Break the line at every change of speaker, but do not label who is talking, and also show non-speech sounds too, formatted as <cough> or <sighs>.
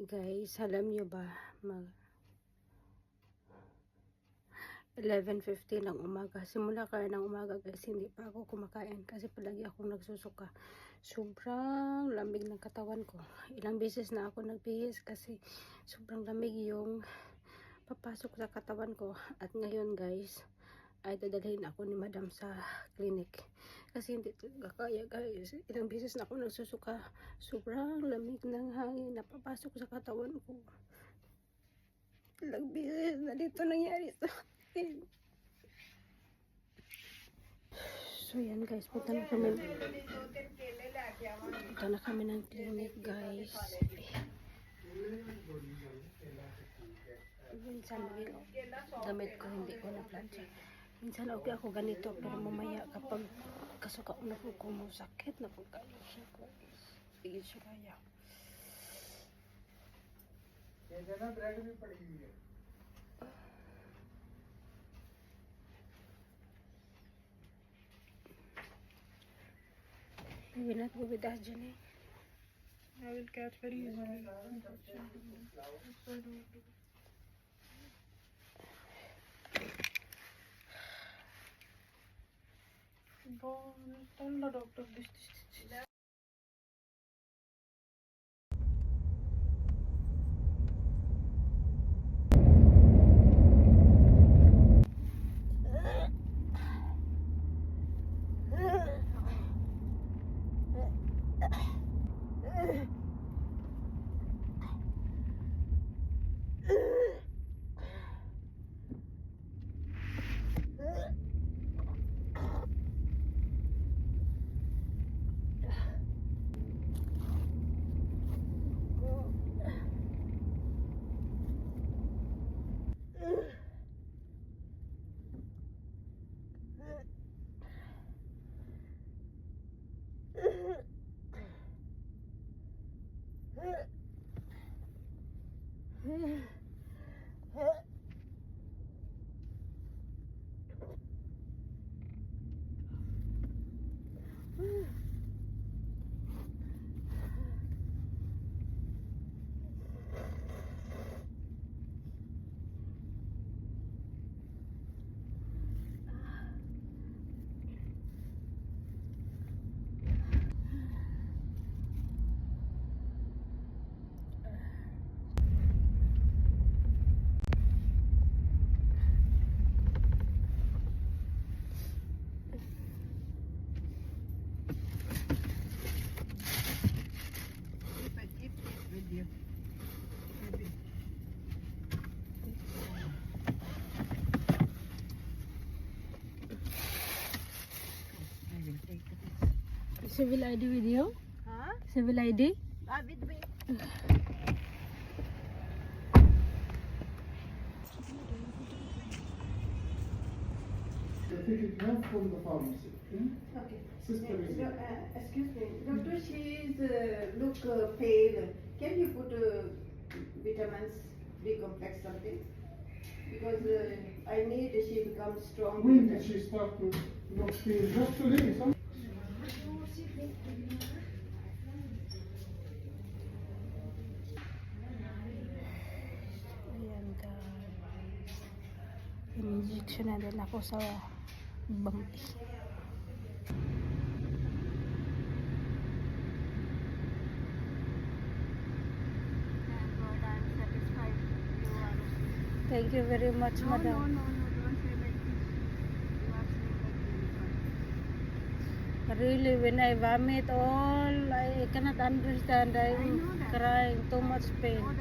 Guys, alam nyo ba, mag 11.50 ng umaga. Simula kaya ng umaga guys, hindi pa ako kumakain kasi palagi akong nagsusuka. Sobrang lamig ng katawan ko. Ilang beses na ako nagbihis kasi sobrang lamig yung papasok sa katawan ko. At ngayon guys, ay dadalhin ako ni madam sa clinic. Kasi hindi kaya guys. Ilang beses na ako nagsusuka. Sobrang lamig ng hangin na papasok sa katawan ko. Ilang beses na dito nangyari sa akin. So yan guys, punta na kami. Punta na kami ng clinic guys. Minsan maging damit ko hindi ko na plancha. Minsan okay ako ganito, pero mamaya kapag kasuka na po ko mo, sakit na po kayo. kalisya ko. Bigyan siya kaya.
Vinat वो विदास जने I will catch for you doctor Yeah. <sighs> <sighs>
Civil ID with you?
Huh?
Civil ID?
Ah, with me.
I think it comes from the pharmacy. okay?
Okay.
Sister is
Do- uh, excuse me, doctor, she is uh, look uh, pale. Can you put uh, vitamins, B complex something? Because uh, I need she become strong.
When did she start to not feel just today? Some
Ayan guys. Injection na din ako sa bumpy. Thank you very much,
No, no,
madam.
no, no, don't
Really, when I vomit all, I cannot understand. I'm crying, too much pain.